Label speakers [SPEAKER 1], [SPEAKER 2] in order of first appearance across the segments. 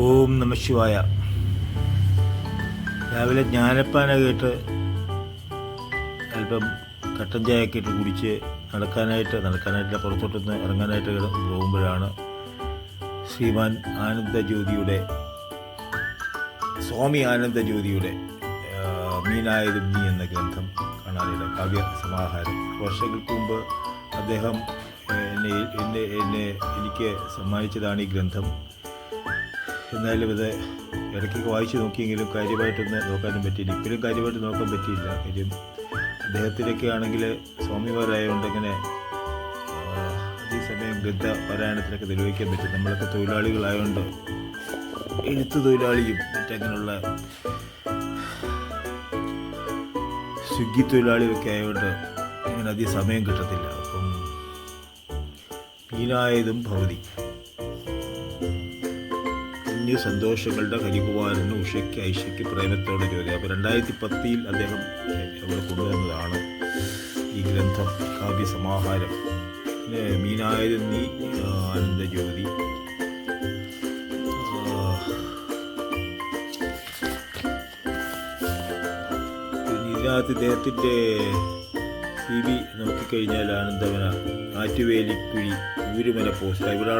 [SPEAKER 1] ഓം നമ ശിവായ. രാവിലെ ജ്ഞാനപ്പാന കേട്ട് അല്പം കട്ടൻ ചായയൊക്കെ ഇട്ട് കുടിച്ച് നടക്കാനായിട്ട് നടക്കാനായിട്ട് പുറത്തോട്ടൊന്ന് ഇറങ്ങാനായിട്ട് പോകുമ്പോഴാണ് ശ്രീമാൻ ആനന്ദജ്യോതിയുടെ സ്വാമി ആനന്ദജ്യോതിയുടെ മീനായതും നീ എന്ന ഗ്രന്ഥം കാണാനിട കാവ്യ സമാഹാരം. വർഷങ്ങൾക്ക് മുമ്പ് അദ്ദേഹം എന്നെ എന്നെ എന്നെ എനിക്ക് സമ്മാനിച്ചതാണ് ഈ ഗ്രന്ഥം. എന്നാലും ഇത് ഇടയ്ക്കൊക്കെ വായിച്ചു നോക്കിയെങ്കിലും കാര്യമായിട്ടൊന്ന് നോക്കാനും പറ്റിയില്ല. ഇപ്പോഴും കാര്യമായിട്ട് നോക്കാൻ പറ്റിയില്ല. കാര്യം അദ്ദേഹത്തിനൊക്കെ ആണെങ്കിൽ സ്വാമിമാരായതുകൊണ്ട് ഇങ്ങനെ ഈ അതേസമയം ഗദ്ദ പാരായണത്തിനൊക്കെ നിർവഹിക്കാൻ പറ്റും. നമ്മളൊക്കെ തൊഴിലാളികളായതുകൊണ്ട് എഴുത്ത് തൊഴിലാളിയും മറ്റങ്ങനെയുള്ള സ്വിഗ്ഗി തൊഴിലാളിയൊക്കെ ആയതുകൊണ്ട് ഇങ്ങനെ അധികം സമയം കിട്ടത്തില്ല. അപ്പം മീനായതും ഭവതി. കുഞ്ഞു സന്തോഷങ്ങളുടെ ഹരികുമാരന് ഉഷയ്ക്ക് ഐഷയ്ക്ക് പ്രേമത്തോടെ ജോലി. അപ്പോൾ രണ്ടായിരത്തി പത്തിയിൽ അദ്ദേഹം അവിടെ കൊണ്ടുവന്നതാണ് ഈ ഗ്രന്ഥം കാവ്യ സമാഹാരം. പിന്നെ മീനായതും നീ ആ, ആനന്ദജ്യോതി ഇതിനകത്ത് ഇദ്ദേഹത്തിന്റെ സി ബി നോക്കിക്കഴിഞ്ഞാൽ ആനന്ദവന ആറ്റുവേലിക്കുഴി ഊരുമല പോസ്റ്റ് ഇവിടെ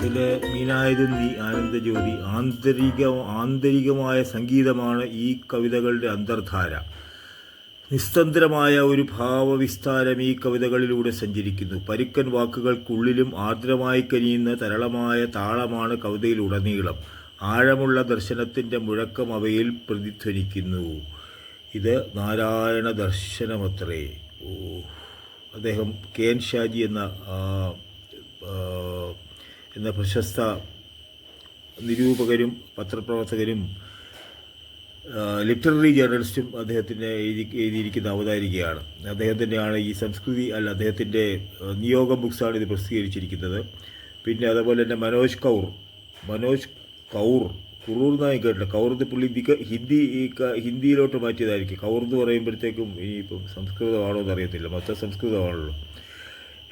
[SPEAKER 1] അതിൽ മീനായതും നീ ആനന്ദജ്യോതി ആന്തരിക ആന്തരികമായ സംഗീതമാണ് ഈ കവിതകളുടെ അന്തർധാര. നിസ്തന്ത്രമായ ഒരു ഭാവവിസ്താരം ഈ കവിതകളിലൂടെ സഞ്ചരിക്കുന്നു. പരുക്കൻ വാക്കുകൾക്കുള്ളിലും ആർദ്രമായി കനിയുന്ന തരളമായ താളമാണ് കവിതയിലുടനീളം. ആഴമുള്ള ദർശനത്തിന്റെ മുഴക്കം അവയിൽ പ്രതിധ്വനിക്കുന്നു. ഇത് നാരായണ ദർശനമത്രേ. ഓ അദ്ദേഹം കെ എൻ ഷാജി എന്ന എന്ന പ്രശസ്ത നിരൂപകരും പത്രപ്രവർത്തകരും ലിറ്റററി ജേർണലിസ്റ്റും അദ്ദേഹത്തിന്റെ എഴുതി എഴുതിയിരിക്കുന്ന അവതാരികയാണ്. അദ്ദേഹം തന്നെയാണ് ഈ സംസ്കൃതി അല്ല അദ്ദേഹത്തിന്റെ നിയോഗ ബുക്സാണ് ഇത് പ്രസിദ്ധീകരിച്ചിരിക്കുന്നത്. പിന്നെ അതുപോലെ തന്നെ മനോജ് കൗർ മനോജ് കൗർ കുറൂർ എന്നായി കേട്ടില്ല കൗർ പുള്ളി ദിക ഹിന്ദി ഹിന്ദിയിലോട്ട് മാറ്റിയതായിരിക്കും. കൗർ എന്ന് പറയുമ്പോഴത്തേക്കും ഇനിയിപ്പം സംസ്കൃതമാണോ എന്ന് അറിയത്തില്ല മൊത്തം സംസ്കൃതമാണല്ലോ.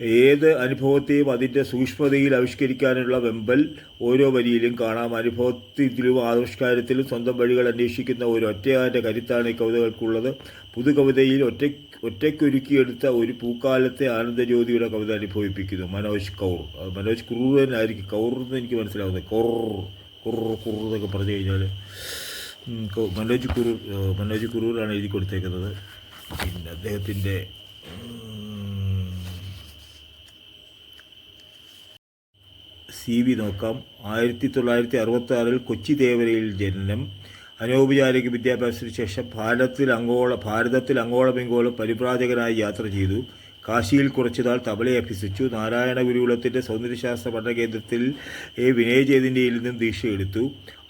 [SPEAKER 1] ഏത് അനുഭവത്തെയും അതിന്റെ സൂക്ഷ്മതയിൽ ആവിഷ്കരിക്കാനുള്ള വെമ്പൽ ഓരോ വരിയിലും കാണാം. അനുഭവത്തിലും ആവിഷ്കാരത്തിലും സ്വന്തം വഴികൾ അന്വേഷിക്കുന്ന ഒരു ഒറ്റയാന്റെ കരുത്താണ് ഈ കവിതകൾക്കുള്ളത്. പുതുകവിതയിൽ ഒറ്റ ഒറ്റയ്ക്കൊരുക്കിയെടുത്ത ഒരു പൂക്കാലത്തെ ആനന്ദജ്യോതിയുടെ കവിത അനുഭവിപ്പിക്കുന്നു. മനോജ് കൗർ. മനോജ് കുറുവനായിരിക്കും കൗർ എന്ന് എനിക്ക് മനസ്സിലാവുന്നത്. കൊർ കുറു കുറു എന്നൊക്കെ പറഞ്ഞു കഴിഞ്ഞാൽ മനോജ് കുറൂർ മനോജ് കുറൂറാണ് എഴുതി കൊടുത്തേക്കുന്നത്. പിന്നെ അദ്ദേഹത്തിന്റെ സി വി നോക്കാം. ആയിരത്തി തൊള്ളായിരത്തി അറുപത്തി ആറിൽ കൊച്ചി ദേവരയിൽ ജനനം. അനൗപചാരിക വിദ്യാഭ്യാസത്തിന് ശേഷം ഭാരതത്തിൽ അങ്ങോള ഭാരതത്തിൽ ഇങ്ങോളം പരിപ്രാജകനായി യാത്ര ചെയ്തു. കാശിയിൽ കുറച്ചുനാൾ തബല അഭ്യസിച്ചു. നാരായണ ഗുരുകുലത്തിന്റെ സൗന്ദര്യശാസ്ത്ര പഠന കേന്ദ്രത്തിൽ എ വിനയചേതിന്റെയിൽ നിന്നും ദീക്ഷയെടുത്തു.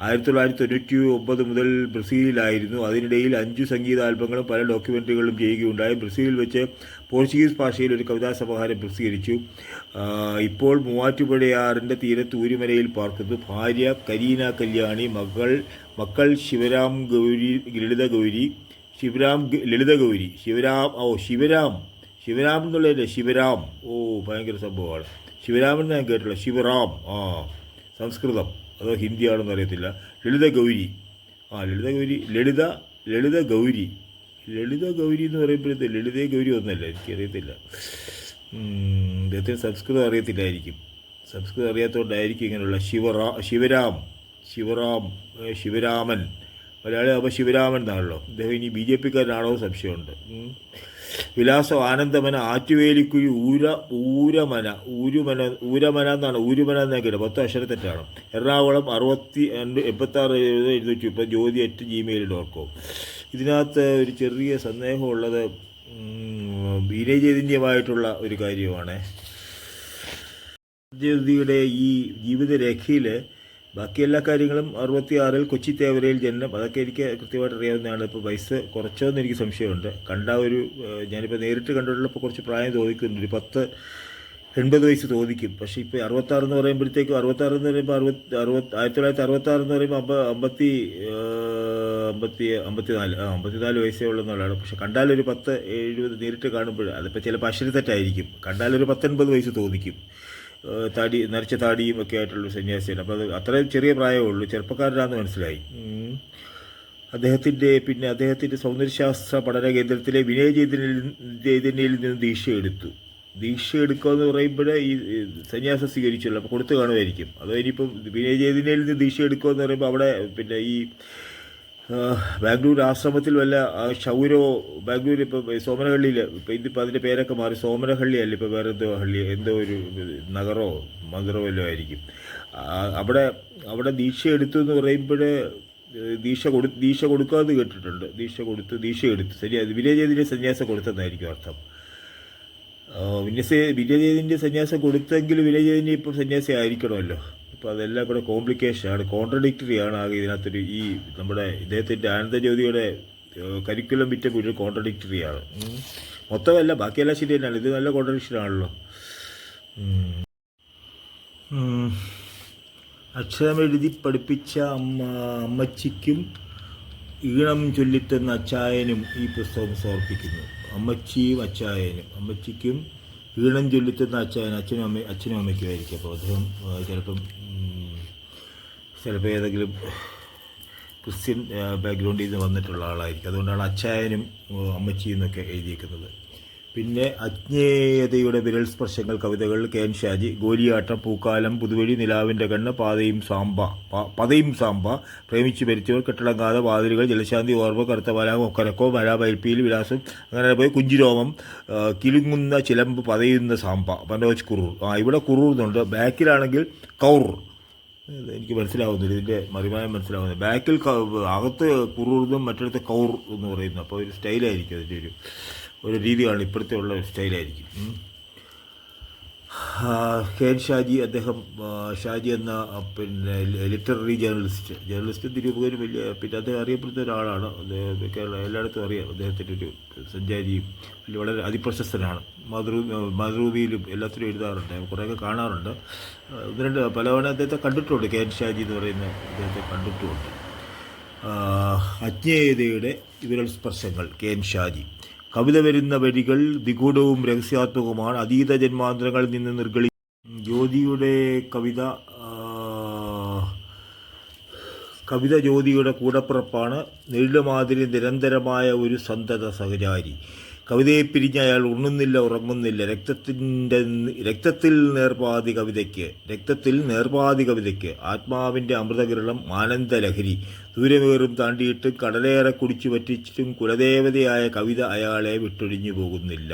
[SPEAKER 1] ആയിരത്തി തൊള്ളായിരത്തി തൊണ്ണൂറ്റി ഒമ്പത് മുതൽ ബ്രസീലിലായിരുന്നു. അതിനിടയിൽ അഞ്ചു സംഗീത ആൽബങ്ങളും പല ഡോക്യുമെന്ററികളും ചെയ്യുകയുണ്ടായി. ബ്രസീലിൽ വെച്ച് പോർച്ചുഗീസ് ഭാഷയിൽ ഒരു കവിതാ സമാഹാരം പ്രസിദ്ധീകരിച്ചു ഇപ്പോൾ മൂവാറ്റുപുഴയാറിന്റെ തീരത്ത് ഊരുമലയിൽ പാർക്കുന്നു ഭാര്യ കരീന കല്യാണി മകൾ മക്കൾ ശിവരാം ഗൗരി ലളിത ഗൗരി ശിവരാം ലളിത ഗൗരി ശിവരാം ഓ ശിവരാം ശിവരാം എന്നുള്ളതല്ലേ ശിവരാം. ഓ ഭയങ്കര സംഭവമാണ്. ശിവരാമൻ ഞാൻ കേട്ടില്ല ശിവറാം. ആ സംസ്കൃതം. അതോ ഹിന്ദിയാണെന്ന് അറിയത്തില്ല. ലളിത ഗൗരി. ആ ലളിത ഗൗരി ലളിത ലളിത ഗൗരി. ലളിത ഗൗരി എന്ന് പറയുമ്പോഴത്തെ ലളിതേ ഗൗരി ഒന്നല്ല. എനിക്കറിയത്തില്ല. അദ്ദേഹത്തിന് സംസ്കൃതം അറിയത്തില്ലായിരിക്കും. സംസ്കൃതം അറിയാത്തതുകൊണ്ടായിരിക്കും ഇങ്ങനെയുള്ള ശിവറാ ശിവരാം. ശിവറാം ശിവരാമൻ. മലയാളി അപ്പോൾ ശിവരാമൻ എന്നാണല്ലോ. അദ്ദേഹം ഇനി ബി ജെ പിക്കാരനാണോ സംശയമുണ്ട്. വിലാസം ആനന്ദമന ആറ്റുവേലിക്കുഴി ഊര ഊരമന ഊരുമന ഊരമന എന്നാണ്. ഊരുമന എന്നാണ് കേട്ടത് പത്ത് അക്ഷരത്തെറ്റാണ് എറണാകുളം അറുപത്തി രണ്ട് എൺപത്താറ് എഴുപത് എഴുന്നൂറ്റി മുപ്പത് Jyothi at Gmail dot com ഇതിനകത്ത് ഒരു ചെറിയ സന്ദേഹമുള്ളത് വിനയചൈതന്യമായിട്ടുള്ള ഒരു കാര്യമാണ്. ജ്യോതിയുടെ ഈ ജീവിതരേഖയിൽ ബാക്കി എല്ലാ കാര്യങ്ങളും അറുപത്തിയാറിൽ കൊച്ചി തേവരയിൽ ജനനം. അതൊക്കെ എനിക്ക് കൃത്യമായിട്ട് അറിയാവുന്നതാണ്. ഇപ്പോൾ വയസ്സ് കുറച്ചോന്ന് എനിക്ക് സംശയമുണ്ട്. കണ്ട ഒരു ഞാനിപ്പോൾ നേരിട്ട് കണ്ടിട്ടുള്ളപ്പോൾ കുറച്ച് പ്രായം തോന്നിക്കുന്നുണ്ട് ഒരു പത്ത് എൺപത് വയസ്സ് തോന്നിക്കും പക്ഷേ ഇപ്പോൾ അറുപത്താറ് എന്ന് പറയുമ്പോഴത്തേക്കും അറുപത്താറ് എന്ന് പറയുമ്പോൾ അറുപത്തി അറുപത്തി ആയിരത്തി തൊള്ളായിരത്തി അറുപത്താറ് എന്ന് പറയുമ്പോൾ അമ്പ അമ്പത്തി അമ്പത്തി അമ്പത്തി അമ്പത്തിനാല് ആ അമ്പത്തിനാല് വയസ്സേ ഉള്ളെന്നുള്ളതാണ് പക്ഷെ കണ്ടാലൊരു പത്ത് എഴുപത് നേരിട്ട് കാണുമ്പോൾ അതിപ്പോൾ ചിലപ്പോൾ അക്ഷരത്തെറ്റായിരിക്കും കണ്ടാലൊരു പത്തൊൻപത് വയസ്സ് തോന്നിക്കും താടി നരച്ച താടിയും ഒക്കെ ആയിട്ടുള്ള സന്യാസിയാണ്. അപ്പോൾ അത് അത്രയും ചെറിയ പ്രായമേ ഉള്ളൂ ചെറുപ്പക്കാരനാണെന്ന് മനസ്സിലായി. അദ്ദേഹത്തിന്റെ പിന്നെ അദ്ദേഹത്തിന്റെ സൗന്ദര്യശാസ്ത്ര പഠന കേന്ദ്രത്തിലെ വിനയ ചൈതന്യയിൽ നിന്ന് ദീക്ഷ എടുത്തു. ദീക്ഷ എടുക്കുക എന്ന് പറയുമ്പോൾ ഈ സന്യാസം സ്വീകരിച്ചുള്ളൂ. അപ്പോൾ കൊടുത്തു കാണുമായിരിക്കും. അതോ ഇനിയിപ്പം വിനയ ചൈതന്യയിൽ നിന്ന് ദീക്ഷ എടുക്കുക എന്ന് പറയുമ്പോൾ അവിടെ പിന്നെ ഈ ബാംഗ്ലൂർ ആശ്രമത്തിൽ വല്ല ഷൗരോ ബാംഗ്ലൂർ ഇപ്പോൾ സോമനഹള്ളിയിൽ ഇപ്പോൾ ഇതിപ്പോൾ അതിന്റെ പേരൊക്കെ മാറി സോമനഹള്ളി അല്ല ഇപ്പോൾ വേറെ എന്തോ ഹള്ളി എന്തോ ഒരു നഗരോ മന്ദിറോ വല്ലതും ആയിരിക്കും. അവിടെ അവിടെ ദീക്ഷ എടുത്തു എന്ന് പറയുമ്പോൾ ദീക്ഷ കൊടു ദീക്ഷ കൊടുക്കാമെന്ന് കേട്ടിട്ടുണ്ട്. ദീക്ഷ കൊടുത്ത് ദീക്ഷ എടുത്തു. ശരി അത് സന്യാസം കൊടുത്തെന്നായിരിക്കും അർത്ഥം. ആ, വിന്യസ വിനയജയതിന്റെ സന്യാസം കൊടുത്തെങ്കിൽ വിനയജയതിന്റെ ഇപ്പം സന്യാസി ആയിരിക്കണമല്ലോ. അപ്പോൾ അതെല്ലാം കൂടെ കോംപ്ലിക്കേഷനാണ് കോൺട്രഡിക്ടറി ആണ് ആകെ ഇതിനകത്തൊരു ഈ നമ്മുടെ ഇദ്ദേഹത്തിന്റെ ആനന്ദജ്യോതിയുടെ കരിക്കുലം വിറ്റ ആണ് ഉം. മൊത്തമല്ല ബാക്കിയെല്ലാം ശരി തന്നെയാണ് ഇത് നല്ല. ഉം. അക്ഷരമെഴുതി പഠിപ്പിച്ച അമ്മ അമ്മച്ചിക്കും ഈണം ചൊല്ലിത്തന്ന അച്ചായനും ഈ പുസ്തകം സമർപ്പിക്കുന്നു അമ്മച്ചിയും അച്ചായനും അമ്മച്ചിക്കും ഈണം ചൊല്ലിത്തുന്ന അച്ഛൻ അച്ഛനും അമ്മ അച്ഛനും അമ്മയ്ക്കും ആയിരിക്കും അപ്പോൾ അദ്ദേഹം ചിലപ്പം ചിലപ്പോൾ ഏതെങ്കിലും ക്രിസ്ത്യൻ ബാക്ക്ഗ്രൗണ്ടിൽ നിന്ന് വന്നിട്ടുള്ള ആളായിരിക്കും. അതുകൊണ്ടാണ് അച്ചായനും അമ്മച്ചിയും എന്നൊക്കെ എഴുതിയിരിക്കുന്നത് പിന്നെ അജ്ഞേയതയുടെ വിരൽ സ്പർശങ്ങൾ കവിതകൾ കെ എൻ ഷാജി ഗോലിയാട്ടം പൂക്കാലം പുതുവഴി നിലാവിന്റെ കണ്ണ് പാതയും സാമ്പ പതയും സാമ്പ പ്രേമിച്ചു മരിച്ചവർ കെട്ടിടങ്ങാതെ വാതിലുകൾ ജലശാന്തി ഓർമ്മ കറുത്തവല കൊക്കരക്കോ മഴ പൈപ്പിയിൽ വിലാസം അങ്ങനെ പോയി കുഞ്ചിരോമം കിലുങ്ങുന്ന ചിലമ്പ് പതയുന്ന സാമ്പ മനോജ് കുറൂർ. ആ ഇവിടെ കുറൂർ എന്നുണ്ട്. ബാക്കിലാണെങ്കിൽ കൗർ. എനിക്ക് മനസ്സിലാവുന്നില്ല. ഇതിന്റെ മറിമായം മനസ്സിലാവുന്നില്ല. ബാക്കിൽ അകത്ത് അകത്ത് കുറൂർന്നും മറ്റിടത്ത് കൗർ എന്ന് പറയുന്നു. അപ്പോൾ ഒരു സ്റ്റൈലായിരിക്കും അതിന്റെ ഒരു ഒരു രീതിയാണ് ഇപ്പോഴത്തെ ഉള്ള സ്റ്റൈലായിരിക്കും. ഖേൻ ഷാജി അദ്ദേഹം ഷാജി എന്ന പിന്നെ ലിറ്റററി ജേർണലിസ്റ്റ്. ജേർണലിസ്റ്റ് നിരൂപകനും വലിയ പിന്നെ അദ്ദേഹം അറിയപ്പെടുന്ന ഒരാളാണ്. കേരള എല്ലായിടത്തും അറിയാം. അദ്ദേഹത്തിന്റെ ഒരു സഞ്ചാരിയും വളരെ അതിപ്രശസ്തനാണ്. മാതൃ മാതൃഭൂമിയിലും എല്ലാത്തിലും എഴുതാറുണ്ട്. കുറേയൊക്കെ കാണാറുണ്ട്. ഒന്ന് രണ്ട് പലവണ അദ്ദേഹത്തെ കണ്ടിട്ടുണ്ട്. എൻ ഷാജി എന്ന് പറയുന്ന അദ്ദേഹത്തെ കണ്ടിട്ടുമുണ്ട് അജ്ഞേയതയുടെ വിരൽ സ്പർശങ്ങൾ കെ എൻ ഷാജി. കവിത വരുന്ന വരികൾ നിഗൂഢവും രഹസ്യാത്മകവുമാണ്. അതീത ജന്മാന്തരങ്ങളിൽ നിന്ന് നിർഗളി ജ്യോതിയുടെ കവിത കവിത ജ്യോതിയുടെ കൂടപ്പിറപ്പാണ്. നെല്ലുമാതിരി നിരന്തരമായ ഒരു സന്തത സഹചാരി. കവിതയെ പിരിഞ്ഞ് അയാൾ ഉണ്ണുന്നില്ല ഉറങ്ങുന്നില്ല. രക്തത്തിന്റെ രക്തത്തിൽ നേർപാതി കവിതയ്ക്ക് രക്തത്തിൽ നേർപാതി കവിതയ്ക്ക്. ആത്മാവിന്റെ അമൃതകിരണം ആനന്ദലഹരി ദൂരമേറും താണ്ടിയിട്ടും കടലേറെ കുടിച്ചു പറ്റിച്ചിട്ടും കുലദേവതയായ കവിത അയാളെ വിട്ടൊഴിഞ്ഞു പോകുന്നില്ല.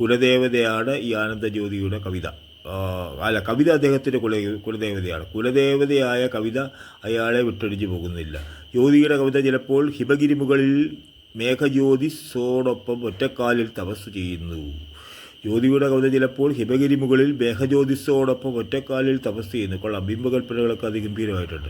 [SPEAKER 1] കുലദേവതയാണ് ഈ ആനന്ദജ്യോതിയുടെ കവിത. അല്ല കവിത അദ്ദേഹത്തിന്റെ കുല കുലദേവതയാണ്. കുലദേവതയായ കവിത അയാളെ വിട്ടൊഴിഞ്ഞു പോകുന്നില്ല. ജ്യോതിയുടെ കവിത ചിലപ്പോൾ ഹിമഗിരി മുകളിൽ മേഘജ്യോതിസോടൊപ്പം ഒറ്റക്കാലിൽ തപസ് ചെയ്യുന്നു. ജ്യോതിയുടെ കവിത ചിലപ്പോൾ ഹിമഗിരി മുകളിൽ മേഘജ്യോതിസോടൊപ്പം ഒറ്റക്കാലിൽ തപസ് ചെയ്യുന്നു. കൊള്ളാം ബിംബകൽപ്പനകളൊക്കെ അതിഗംഭീരമായിട്ടുണ്ട്.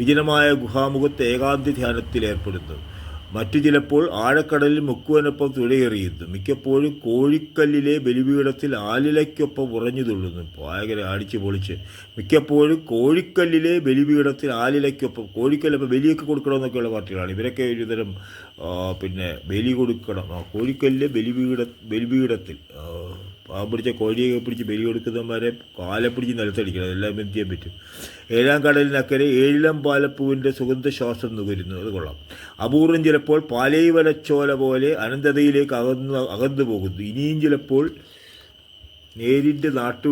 [SPEAKER 1] വിജനമായ ഗുഹാമുഖത്ത് ഏകാന്ത ധ്യാനത്തിൽ ഏർപ്പെടുന്നു. മറ്റു ചിലപ്പോൾ ആഴക്കടലിൽ മുക്കുവനൊപ്പം തുഴയെറിയുന്നു. മിക്കപ്പോഴും കോഴിക്കല്ലിലെ ബലിപീഠത്തിൽ ആലിലയ്ക്കൊപ്പം ഉറഞ്ഞു തുള്ളുന്നു. ഭയങ്കര അടിച്ചു പൊളിച്ച് മിക്കപ്പോഴും കോഴിക്കല്ലിലെ ബലിപീഠത്തിൽ ആലിലയ്ക്കൊപ്പം കോഴിക്കല്ലപ്പോൾ ബലിയൊക്കെ കൊടുക്കണമെന്നൊക്കെയുള്ള പാർട്ടികളാണ് ഇവരൊക്കെ ഒരുതരം പിന്നെ ബലി കൊടുക്കണം. ആ, കോഴിക്കല്ലിലെ ബലിപീഠ ബലിപീഠത്തിൽ പിടിച്ച കോഴിയൊക്കെ പിടിച്ച് ബലി കൊടുക്കുന്നവരെ കാലെ പിടിച്ച് നിലത്തടിക്കണം. അതെല്ലാം എന്ത് ചെയ്യാൻ പറ്റും? ഏഴാം കടലിനക്കരെ ഏഴിലം പാലപ്പൂവിന്റെ സുഗന്ധ ശ്വാസം നുകരുന്നു അത് കൊള്ളാം. അപൂർവം ചിലപ്പോൾ പാലൈവലച്ചോല പോലെ അനന്തതയിലേക്ക് അകന്നു അകന്നു പോകുന്നു. ഇനിയും ചിലപ്പോൾ നേരിന്റെ നാട്ടു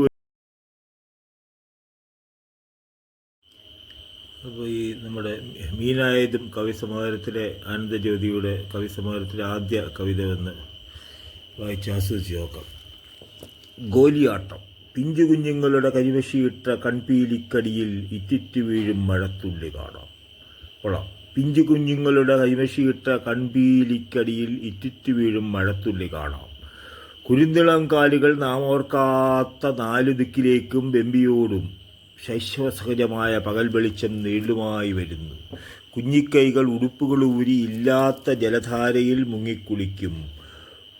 [SPEAKER 1] അപ്പോൾ ഈ നമ്മുടെ മീനായതും കവിസമാഹാരത്തിലെ ആനന്ദജ്യോതിയുടെ കവിസമാഹാരത്തിലെ ആദ്യ കവിത എന്ന് വായിച്ച് ആസ്വദിച്ച് നോക്കാം. ഗോലിയാട്ടം. പിഞ്ചു കുഞ്ഞുങ്ങളുടെ കരിവശിയിട്ട കൺപീലിക്കടിയിൽ ഇറ്റിറ്റ് വീഴും മഴത്തുള്ളി കാണാം. കൊള്ളാം. പിഞ്ചു കുഞ്ഞുങ്ങളുടെ കൈവശിയിട്ട കൺപീലിക്കടിയിൽ ഇറ്റിറ്റ് വീഴും മഴത്തുള്ളി കാണാം. കുരുന്നിളം കാലുകൾ നാം ഓർക്കാത്ത നാലു ദിക്കിലേക്കും വെമ്പിയോടും ശൈശവസഹജമായ പകൽ വെളിച്ചം നീളുമായി വരുന്നു. കുഞ്ഞിക്കൈകൾ ഉടുപ്പുകൾ ഊരി ഇല്ലാത്ത ജലധാരയിൽ മുങ്ങിക്കുളിക്കും.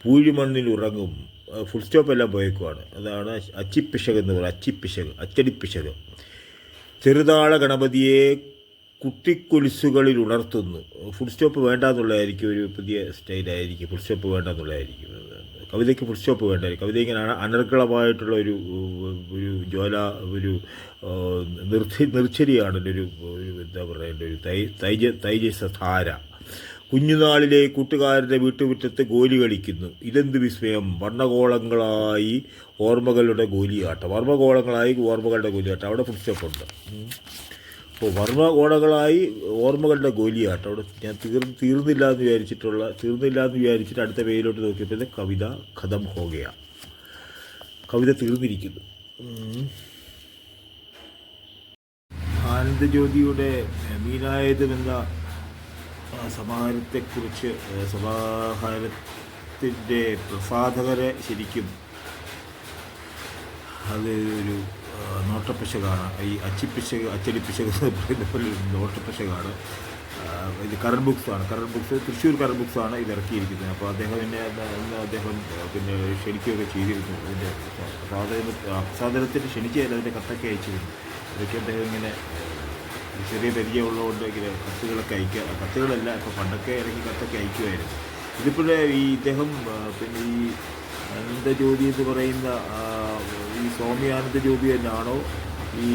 [SPEAKER 1] പൂഴിമണ്ണിൽ ഉറങ്ങും. ഫുൾ സ്റ്റോപ്പ് എല്ലാം പോയേക്കുവാണ്. അതാണ് അച്ചിപ്പിശക് എന്ന് പറയുന്നത്. അച്ചിപ്പിശക് അച്ചടിപ്പിശക്. ചെറുതാള ഗണപതിയെ കുട്ടിക്കൊലിസുകളിൽ ഉണർത്തുന്നു. ഫുൾ സ്റ്റോപ്പ് വേണ്ട എന്നുള്ളതായിരിക്കും ഒരു പുതിയ സ്റ്റൈലായിരിക്കും ഫുൾ സ്റ്റോപ്പ് വേണ്ട എന്നുള്ളതായിരിക്കും കവിതയ്ക്ക് ഫുൾ സ്റ്റോപ്പ് വേണ്ട? കവിത ഇങ്ങനെ അനർഗളമായിട്ടുള്ള ഒരു ഒരു ജ്വല ഒരു നിർത്തി നിർച്ചരിയാണ് ഒരു ഒരു എന്താ പറയുക ഒരു തൈ തൈജ തൈജസധാര കുഞ്ഞുനാളിലെ കൂട്ടുകാരുടെ വീട്ടുമുറ്റത്ത് ഗോലി കളിക്കുന്നു. ഇതെന്ത് വിസ്മയം? വർണഗോളങ്ങളായി ഓർമ്മകളുടെ ഗോലിയാട്ടം. വർമ്മഗോളങ്ങളായി ഓർമ്മകളുടെ ഗോലിയാട്ടം. അവിടെ ഫുൾ ഉണ്ട്. അപ്പോൾ വർമ്മഗോളകളായി ഓർമ്മകളുടെ ഗോലിയാട്ടം. അവിടെ ഞാൻ തീർ തീർന്നില്ല എന്ന് വിചാരിച്ചിട്ടുള്ള തീർന്നില്ല എന്ന് വിചാരിച്ചിട്ട് അടുത്ത പേരിലോട്ട് നോക്കിയപ്പോൾ കവിത ഖതം ഹോഗയ കവിത തീർന്നിരിക്കുന്നു. ആനന്ദജ്യോതിയുടെ മീനായതും എന്ന സമാഹാരത്തെക്കുറിച്ച് സമാഹാരത്തിന്റെ പ്രസാധകരെ ശരിക്കും അത് ഒരു നോട്ടപ്പിശകാണ് ഈ അച്ചിപ്പിശക് അച്ചടിപ്പിശക് പറയുന്ന പോലെ നോട്ടപ്പിശകാണ് ഇത് കറണ്ട് ബുക്സ് ആണ്. Current books Thrissur current books ആണ് ഇത് ഇറക്കിയിരിക്കുന്നത്. അപ്പോൾ അദ്ദേഹം എന്നെ ഇന്ന് അദ്ദേഹം പിന്നെ ക്ഷണിക്കുകയൊക്കെ ചെയ്തിരുന്നു. അതിന്റെ സാധന സാധനത്തിന് ക്ഷണിക്കുകയല്ല അതിന്റെ കത്തൊക്കെ അയച്ചിരുന്നു. അതൊക്കെ അദ്ദേഹം ഇങ്ങനെ ചെറിയ പരിചയമുള്ളതുകൊണ്ട് ഇങ്ങനെ കത്തുകളൊക്കെ അയക്കുക. കത്തുകളല്ല ഇപ്പോൾ പണ്ടൊക്കെ ഇറങ്ങി കത്തൊക്കെ അയക്കുമായിരുന്നു. ഇതിപ്പോഴേ ഈ ഇദ്ദേഹം പിന്നെ ഈ അനന്തജ്യോതി എന്ന് പറയുന്ന ഈ സ്വാമി രൂപി തന്നെയാണോ ഈ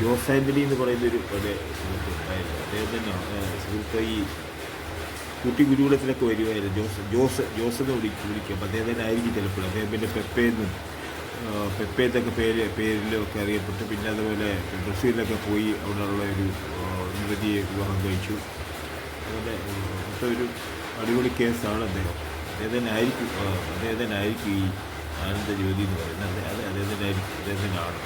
[SPEAKER 1] ജോസ് ആന്റണി എന്ന് പറയുന്ന ഒരു ഉണ്ടായിരുന്നു അദ്ദേഹം തന്നെയാണ് സുഹൃത്ത് ഈ കുട്ടി ഗുരുകുലത്തിലൊക്കെ വരുമായിരുന്നു ജോസ് ജോസ് ജോസ് എന്ന് വിളിക്കും. വിളിക്കും അപ്പോൾ അദ്ദേഹം തന്നെ ആയിരിക്കും ചിലപ്പോൾ. അദ്ദേഹം പിന്നെ പെപ്പേന്നും പെപ്പേത്തൊക്കെ പേര് പേരിലൊക്കെ അറിയപ്പെട്ടു പിന്നെ അതുപോലെ ബ്രസീലിലൊക്കെ പോയി അവിടെയുള്ള ഒരു യുവതിയെ വിവാഹം കഴിച്ചു. അതുപോലെ മൊത്തം ഒരു അടിപൊളി കേസാണ് അദ്ദേഹം. അദ്ദേഹം തന്നെ ആയിരിക്കും അദ്ദേഹം തന്നെ ആയിരിക്കും ഈ ആനന്ദ ജ്യോതി എന്ന് പറയുന്നത് അതെ അതെ അദ്ദേഹത്തിന്റെ തന്നെ ആയിരിക്കും അദ്ദേഹം തന്നെയാണ്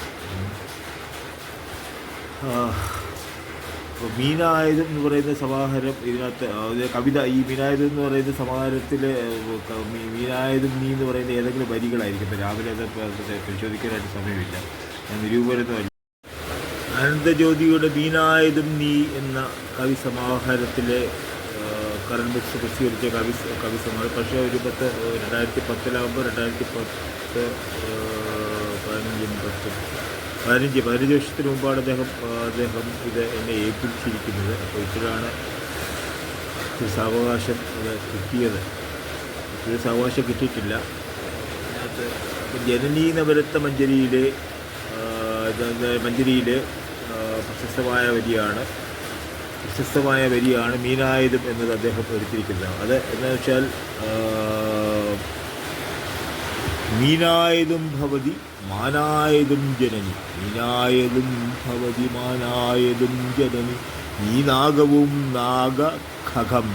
[SPEAKER 1] അപ്പോൾ മീനായുധം എന്ന് പറയുന്ന സമാഹാരം ഇതിനകത്ത് കവിത ഈ മീനായുധം എന്ന് പറയുന്ന സമാഹാരത്തിൽ മീനായുധം നീ എന്ന് പറയുന്ന ഏതെങ്കിലും വരികളായിരിക്കും. ഇപ്പോൾ രാവിലെ അത് പരിശോധിക്കാനായിട്ട് സമയമില്ല. ഞാൻ നിരൂപനമല്ല ആനന്ദജ്യോതിയുടെ മീനായുധം നീ എന്ന കവി സമാഹാരത്തിലെ കറണ്ട് ബുക്സ് പ്രസിദ്ധീകരിച്ച കവി കവി സമാഹാരം പക്ഷേ ഒരു പത്ത് രണ്ടായിരത്തി പത്തിലാകുമ്പോൾ രണ്ടായിരത്തി പത്ത് പതിനഞ്ചും പത്തും പതിനഞ്ച് പതിനഞ്ച് വർഷത്തിന് മുമ്പാണ് അദ്ദേഹം അദ്ദേഹം ഇത് എന്നെ ഏൽപ്പിച്ചിരിക്കുന്നത്. അപ്പോൾ ഇപ്പോഴാണ് ഈ സാവകാശം അത് കിട്ടിയത്. ഇപ്പോഴും സാവകാശം കിട്ടിയിട്ടില്ല. ജനനീ നവരത്ത മഞ്ചരിയിലെ ആ, പ്രശസ്തമായ വരിയാണ് പ്രശസ്തമായ വരിയാണ് മീനായുധം എന്നത് അദ്ദേഹം എടുത്തിരിക്കുന്നത് അത് എന്ന് വെച്ചാൽ മീനായതും ഭവതി മാനായതും ജനനി. മീനായതും ഭവതി മാനായതും ജനനി. നീനാഗവും നാഗഖകം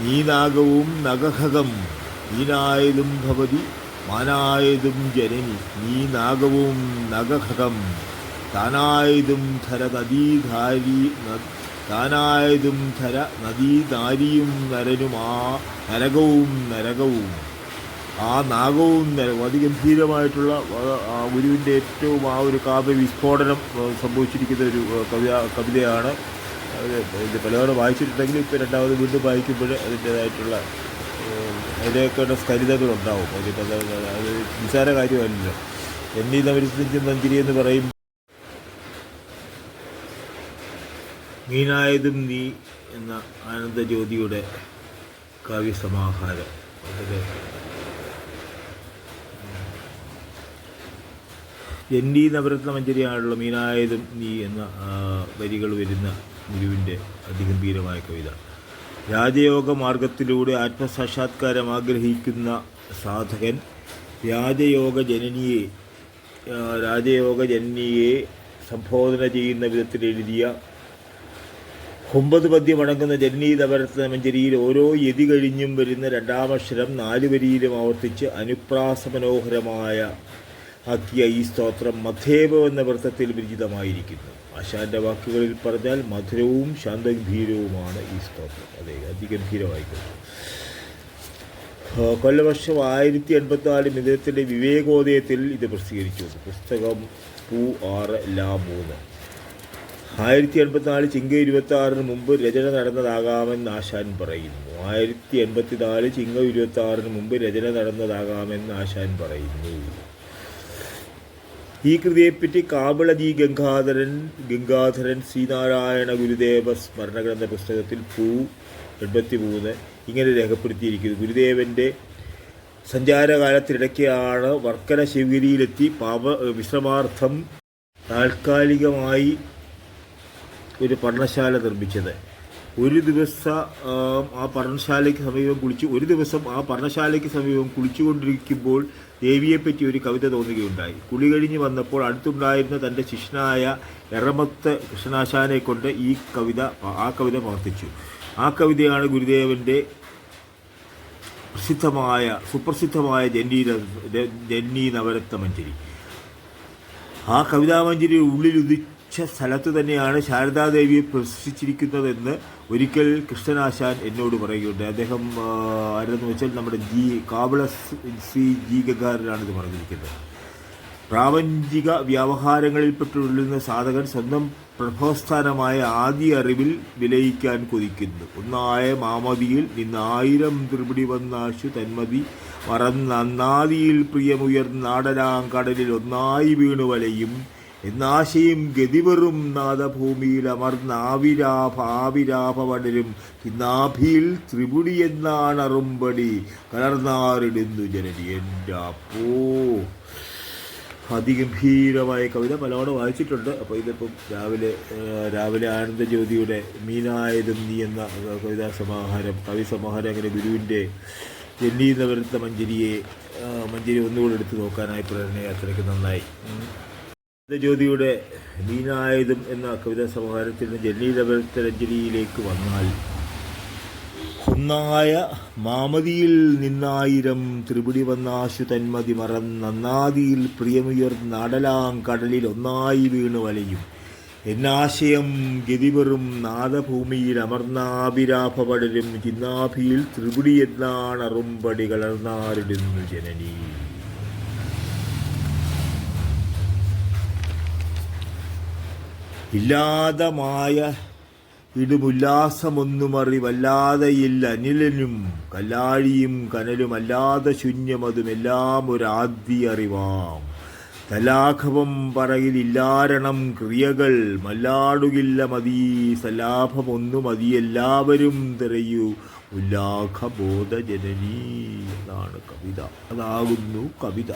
[SPEAKER 1] നീനാഗവും നഗഖകം മീനായതും ഭവതി മാനായതും ജനനി. നീനാഗവും നഗഖകം താനായതും ധരതീധാരി താനായതും ധര നദീതാരിയും നരനും ആ നരകവും നരകവും. ആ നാഗവും നരകവും അതിഗംഭീരമായിട്ടുള്ള ഗുരുവിന്റെ ഏറ്റവും ആ ഒരു കാവ്യ വിസ്ഫോടനം സംഭവിച്ചിരിക്കുന്ന ഒരു കവിത കവിതയാണ്. ഇത് പലതവണ വായിച്ചിട്ടുണ്ടെങ്കിൽ ഇപ്പോൾ രണ്ടാമത് വീണ്ടും വായിക്കുമ്പോൾ അതിന്റേതായിട്ടുള്ള അതിന്റെയൊക്കെ സ്കരിതകളുണ്ടാവും അതിപ്പോൾ അത് നിസാര കാര്യമല്ലല്ലോ. എന്നീ നവരത്തിന്റെ മഞ്ചിരി എന്ന് പറയും മീനായതും നീ എന്ന ആനന്ദജ്യോതിയുടെ കാവ്യസമാഹാരം. വളരെ എന്നീ നവരത്ന മഞ്ചരിയാണുള്ള മീനായതും നീ എന്ന വരികൾ വരുന്ന ഗുരുവിന്റെ അതിഗംഭീരമായ കവിത. രാജയോഗ മാർഗത്തിലൂടെ ആത്മസാക്ഷാത്കാരം ആഗ്രഹിക്കുന്ന സാധകൻ രാജയോഗ ജനനിയെ രാജയോഗ ജനനിയെ സംബോധന ചെയ്യുന്ന വിധത്തിൽ എഴുതിയ ഒമ്പത് പദ്യം അടങ്ങുന്ന ജനനീതപരത്ന മഞ്ജരിയിൽ ഓരോ യതി കഴിഞ്ഞും വരുന്ന രണ്ടാമക്ഷരം നാല് വരിയിലും ആവർത്തിച്ച് അനുപ്രാസമനോഹരമായ ആക്കിയ ഈ സ്തോത്രം മധേവ എന്ന വൃത്തത്തിൽ വിരിചിതമായിരിക്കുന്നു ആശാന്റെ വാക്കുകളിൽ പറഞ്ഞാൽ മധുരവും ശാന്തഗംഭീരവുമാണ് ഈ സ്തോത്രം. അതെ അതിഗംഭീരമായിക്കോട്ടെ കൊല്ലവർഷം ആയിരത്തി എൺപത്തിനാല് മിഥുനത്തിന്റെ വിവേകോദയത്തിൽ ഇത് പ്രസിദ്ധീകരിച്ചു. പുസ്തകം പൂ ആറ് ലാ മൂന്ന്. ആയിരത്തി എൺപത്തിനാല് ചിങ്ങ ഇരുപത്തി ആറിന് മുമ്പ് രചന നടന്നതാകാമെന്ന് ആശാൻ പറയുന്നു. ആയിരത്തി എൺപത്തിനാല് ചിങ്ങ ഇരുപത്തി ആറിന് മുമ്പ് രചന നടന്നതാകാമെന്ന് ആശാൻ പറയുന്നു. ഈ കൃതിയെപ്പറ്റി കാബളജി ഗംഗാധരൻ ഗംഗാധരൻ ശ്രീനാരായണ ഗുരുദേവ സ്മരണഗ്രന്ഥ പുസ്തകത്തിൽ പൂ എൺപത്തി മൂന്ന് ഇങ്ങനെ രേഖപ്പെടുത്തിയിരിക്കുന്നു. ഗുരുദേവന്റെ സഞ്ചാരകാലത്തിനിടയ്ക്കാണ് വർക്കല ശിവഗിരിയിലെത്തി പാപ വിശ്രമാർത്ഥം താൽക്കാലികമായി ഒരു പഠനശാല നിർമ്മിച്ചത്. ഒരു ദിവസം ആ, പഠനശാലയ്ക്ക് സമീപം കുളിച്ച് ഒരു ദിവസം ആ പഠനശാലയ്ക്ക് സമീപം കുളിച്ചുകൊണ്ടിരിക്കുമ്പോൾ ദേവിയെപ്പറ്റി ഒരു കവിത തോന്നുകയുണ്ടായി. കുളി കഴിഞ്ഞ് വന്നപ്പോൾ അടുത്തുണ്ടായിരുന്ന തന്റെ ശിഷ്യനായ എറമത്ത് കൃഷ്ണാശാനെ കൊണ്ട് ഈ കവിത ആ കവിത പ്രവർത്തിച്ചു. ആ കവിതയാണ് ഗുരുദേവന്റെ പ്രസിദ്ധമായ സുപ്രസിദ്ധമായ ജന്നി ജന്നി നവരത്ന മഞ്ചരി ആ കവിതാമഞ്ജരി ഉള്ളിൽ ഉദിച്ച സ്ഥലത്ത് തന്നെയാണ് ശാരദാദേവിയെ പ്രസിച്ചിരിക്കുന്നതെന്ന് ഒരിക്കൽ കൃഷ്ണനാശാൻ എന്നോട് പറയുകയുണ്ട് അദ്ദേഹം ആരെന്ന് വെച്ചാൽ നമ്മുടെ ജി കാവള ശ്രീ ജി ഗംഗാറിലാണ് ഇത് പറഞ്ഞിരിക്കുന്നത് പ്രാപഞ്ചിക വ്യവഹാരങ്ങളിൽപ്പെട്ടുള്ളുന്ന സാധകൻ സ്വന്തം പ്രഭവസ്ഥാനമായ ആദ്യ അറിവിൽ വിലയിക്കാൻ കൊതിക്കുന്നു. ഒന്നായ മാമതിയിൽ നിന്ന് ആയിരം ത്രിപിടി വന്നാശു തന്മതി മറന്നന്നാദിയിൽ പ്രിയമുയർന്നാടലാം കടലിൽ ഒന്നായി വീണു വലയും എന്നാശയും ഗതിവെറും നാദഭൂമിയിൽ അമർന്നാവിരാഭ ആവിരാഭ വടരും കിന്നാഭിയിൽ ത്രിപുടി എന്നാണ് അറുമ്പടി. കലർന്നാറിടുന്നു ജനനി എന്റെ അപ്പോ. അതിഗംഭീരമായ കവിത പലവണ വായിച്ചിട്ടുണ്ട്. അപ്പോൾ ഇതിപ്പം രാവിലെ രാവിലെ ആനന്ദജ്യോതിയുടെ മീനായതും നീ എന്ന കവിതാ സമാഹാരം കവി സമാഹാരം അങ്ങനെ ഗുരുവിന്റെ ജന്മി നവരത്ത മഞ്ജരിയെ ആ, മഞ്ജരി ഒന്നുകൂടെ എടുത്ത് നോക്കാനായി പ്രേരണയാത്രയ്ക്ക് നന്നായി. ഉം. ലീനായതും എന്ന കവിതാ സമാഹാരത്തിൽ ജന്മി നവരത്ത വന്നാൽ ഒന്നായ മാമതിയിൽ നിന്നായിരം ത്രിപുടി വന്നാശു തന്മതി മറന്നന്നാദിയിൽ പ്രിയമുയർന്നടലാം കടലിൽ ഒന്നായി വീണു വലയും എന്നാശയം ഗതിവെറും നാദഭൂമിയിൽ അമർന്നാഭിരാഭപടലും ചിന്നാഭിയിൽ ത്രിപുടി എന്നാണ് അറുമ്പടി കലർന്നാരിടുന്നു ജനനീ ഇല്ലാതമായ ഇടുമുല്ലാസമൊന്നുമറി വല്ലാതെയില്ല. അനിലനും കല്ലാഴിയും കനലും അല്ലാതെ ശൂന്യമതുമെല്ലാം ഒരാദ്യ അറിവാം. തലാഘവം പറയിലില്ലാരണം ക്രിയകൾ മല്ലാടുകില്ല മതി. സലാഭമൊന്നു മതി എല്ലാവരും തിരയൂ. ഉല്ലാഘബോധ ജനനീ എന്നാണ് കവിത. അതാകുന്നു കവിത.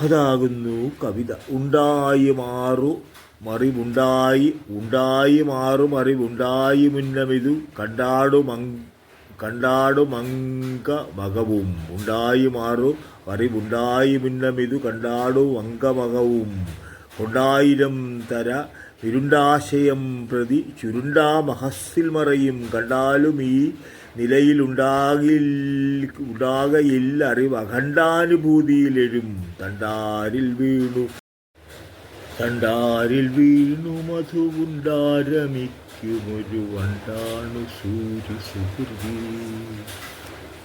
[SPEAKER 1] അതാകുന്നു കവിത. ഉണ്ടായി മാറു മറിവുണ്ടായി ഉണ്ടായി മാറും അറിവുണ്ടായി മുന്നമിതു കണ്ടാടു മങ് കണ്ടാടു മങ്ക മകവും. ഉണ്ടായി മാറു അറിവുണ്ടായി മുന്നമിതു കണ്ടാടു അങ്കമകവും കൊണ്ടായിരം തര ഇരുണ്ടാശയം പ്രതി ചുരുണ്ടാ മഹസ്സിൽ മറയും. കണ്ടാലും ഈ നിലയിലുണ്ടാകിൽ ഉണ്ടാകയില്ല അറിവ് അഖണ്ഡാനുഭൂതിയിലെഴും. തണ്ടാരിൽ വീണു തണ്ടാരിൽ വീണു മധുവുണ്ടാരമിക്കുമൊരു വണ്ടാണു സൂര്യ സുഹൃതി.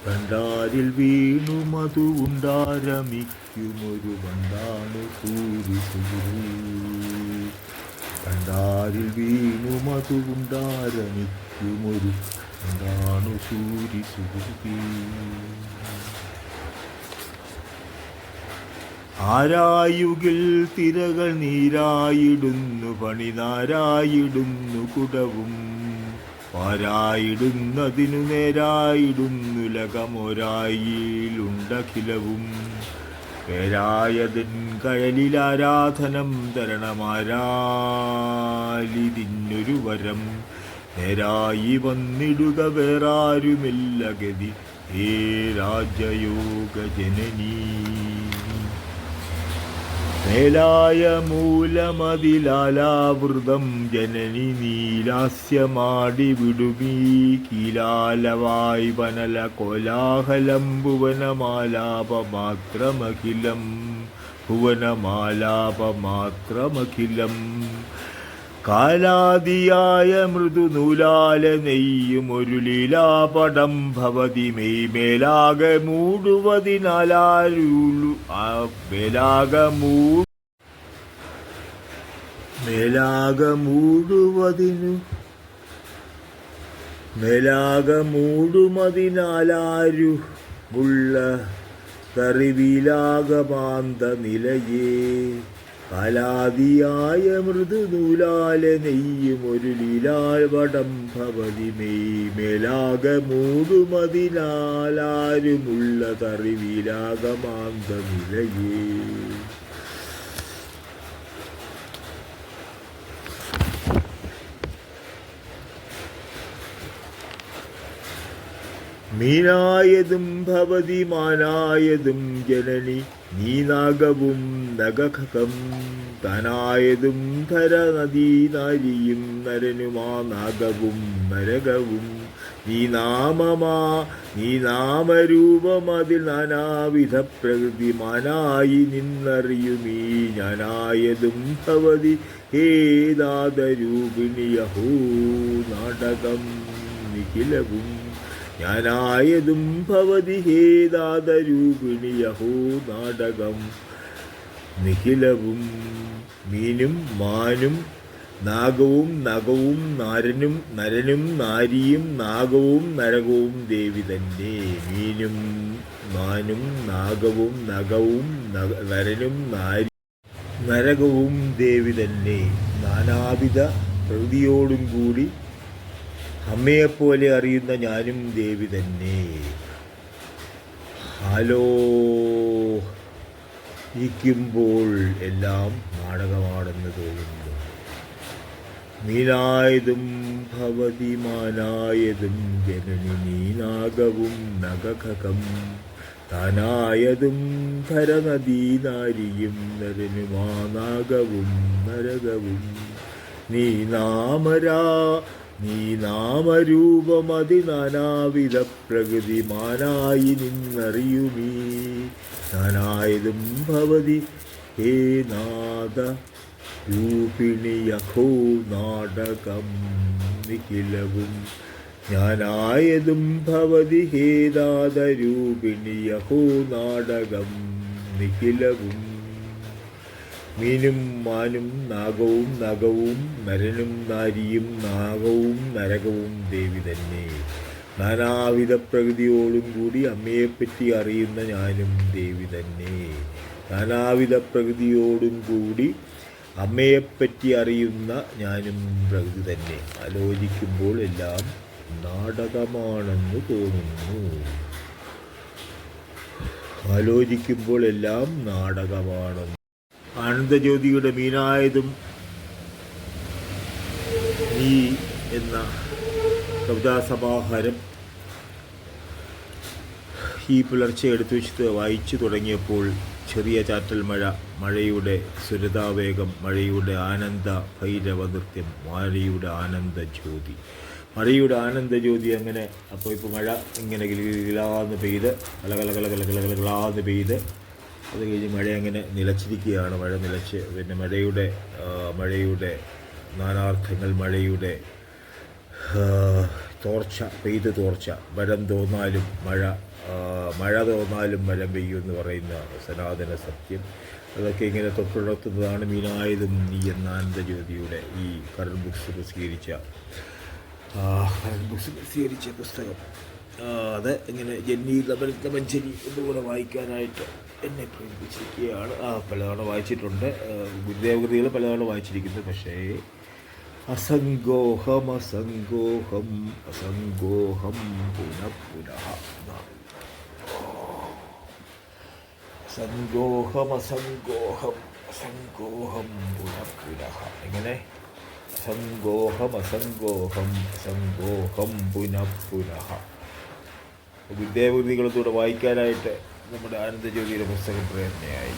[SPEAKER 1] തണ്ടാരിൽ വീണു മധുവുണ്ടാരമിക്കുമൊരു വണ്ടാണു സൂര്യ സുഹൃതി. കണ്ടാരിൽ വീണു മധുവുണ്ടാരമിക്കുമൊരു വണ്ടാണു സൂര്യ സുഹൃതി. ആരായുകിൽ തിരകൾ നീരായിടുന്നു പണിനാരായിടുന്നു കുടവും. പാരായിടുന്നതിനു നേരായിടുന്നു ലകമൊരായിലുണ്ടഖിലവും. പേരായതിൻ കഴലിലാരാധനം തരണമാരാലിതിന്നൊരു വരം. നേരായി വന്നിടുക വേറാരുമില്ല ഗതി ഹേ രാജയോഗ ജനനീ മേലായ മൂലമതിലാലാവൃതം ജനനി നീലാസ്യമാടി വിടുമീ കീലാലവായ് വനല കോലാഹലം ഭുവനമാലാപമാത്രമഖിലം ഭുവനമാലാപമാത്രമഖിലം കാലാദിയായ മൃദുനൂലാല നെയ്യും ഒരു ലീലാപടം ഭവതി മെയ് മേലാകെ മൂടുവതിനാലാരുളു. ആ മേലാകെ മൂ മേലാകെ ഉള്ള കറിവിലാകമാന്ത നിലയേ. കാലാതിയായ മൃദുനൂലാലെ നെയ്യും ഒരു ലീലാൽ വടം ഭവതി മെയ് തറിവിലാകമാന്തമിലയേ മീനായതും ഭവതി മാനായതും ജനനി നീനാഗവും നഗഖകം. തനായതും ധരനദീനാരിയും നരനുമാ നാഗവും നരകവും. നീ നാമമാ നീ നാമരൂപമതിൽ നാനാവിധ നിന്നറിയുമീ ഞാനായതും ഭവതി ഏതാദരൂപിണിയഹോ നാടകം നിഖിലവും. ഞാനായതും ഭവതി ഹേദാതരൂപിണിയഹോ നാടകം നിഖിലവും മീനും മാനും നാഗവും നഗവും നരനും നരനും നാരിയും നാഗവും നരകവും ദേവി തന്നെ. മീനും മാനും നാഗവും നഗവും നരനും നാരി നരകവും ദേവി തന്നെ. നാനാവിധ പ്രകൃതിയോടും കൂടി അമ്മയെപ്പോലെ അറിയുന്ന ഞാനും ദേവി തന്നെ. ഹലോ. ഇരിക്കുമ്പോൾ എല്ലാം നാടകമാണെന്ന് തോന്നുന്നു. നീലായതും ഭവതിമാനായതും ജനനി നീനാകവും നഗകകം. താനായതും ധരനദീനാരിയും നരനുമാനാകവും നരകവും. നീ നാമരാ നീ നാമരൂപമതി നാനാവിധ പ്രകൃതി മാനായി നിന്നറിയുമീ. നാനായതും ഭവതി ഹേ നാദ രൂപിണിയഹോ നാടകം നിഖിലവും. ഞാനായതും ഭവതി ഹേദാദരൂപിണിയഹോ നാടകം നിഖിലവും. മീനും മാനും നാഗവും നഗവും നരനും നാരിയും നാഗവും നരകവും ദേവി തന്നെ. നാനാവിധ പ്രകൃതിയോടും കൂടി അമ്മയെപ്പറ്റി അറിയുന്ന ഞാനും ദേവി തന്നെ. നാനാവിധ പ്രകൃതിയോടും കൂടി അമ്മയെപ്പറ്റി അറിയുന്ന ഞാനും പ്രകൃതി തന്നെ. ആലോചിക്കുമ്പോൾ എല്ലാം നാടകമാണെന്ന് തോന്നുന്നു. ആലോചിക്കുമ്പോൾ എല്ലാം നാടകമാണെന്ന് ആനന്ദജ്യോതിയുടെ മീനായതും നീ എന്ന കവിതാസമാഹാരം ഈ പുലർച്ചെ എടുത്തു വെച്ചിട്ട് വായിച്ചു തുടങ്ങിയപ്പോൾ ചെറിയ ചാറ്റൽ മഴ മഴയുടെ സുരതാവേഗം മഴയുടെ ആനന്ദ ഭൈരവ നൃത്യം മഴയുടെ ആനന്ദ ജ്യോതി മഴയുടെ ആനന്ദ ജ്യോതി അങ്ങനെ അപ്പോൾ ഇപ്പോൾ മഴ ഇങ്ങനെ ഗിലാന്ന് പെയ്ത് കലകല കലകല കല കല കല കല കലാന്ന് പെയ്ത് അത് കഴിഞ്ഞ് മഴ അങ്ങനെ നിലച്ചിരിക്കുകയാണ്. മഴ നിലച്ച് പിന്നെ മഴയുടെ മഴയുടെ നാനാർത്ഥങ്ങൾ മഴയുടെ തോർച്ച പെയ്ത് തോർച്ച മരം തോന്നാലും മഴ മഴ തോന്നാലും മരം പെയ്യും എന്ന് പറയുന്ന സനാതന സത്യം. അതൊക്കെ ഇങ്ങനെ തൊട്ടുണർത്തുന്നതാണ് മീനായതും നീ എന്ന ആനന്ദജ്യോതിയുടെ ഈ കറണ്ട് ബുക്സ് പ്രസിദ്ധീകരിച്ച കറണ്ട് ബുക്സ് പ്രസിദ്ധീകരിച്ച പുസ്തകം. അത് ഇങ്ങനെ ജന്നി ലബൻ മഞ്ചരി ഒന്നുകൂടെ വായിക്കാനായിട്ട് എന്നെ പ്രേരിപ്പിച്ചിരിക്കുകയാണ്. ആ പലതവണ വായിച്ചിട്ടുണ്ട്. ഗുരുദേവകൃതികൾ പലതവണ വായിച്ചിരിക്കുന്നു. പക്ഷേ അസംഗോഹം അസംഗോഹം അസംഗോഹം പുനഃ പുനഃ എന്നാണ്. സങ്കോഹം അസങ്കോഹം അസങ്കോഹം പുനഃ പുനഃ. എങ്ങനെ? സങ്കോഹം അസങ്കോഹം അസങ്കോഹം പുനഃ. പുനഃ ഗുരുദേവകൃതികളത്തൂടെ വായിക്കാനായിട്ട് നമ്മുടെ ആനന്ദജ്യോതിയുടെ പുസ്തകം പ്രേരണയായി.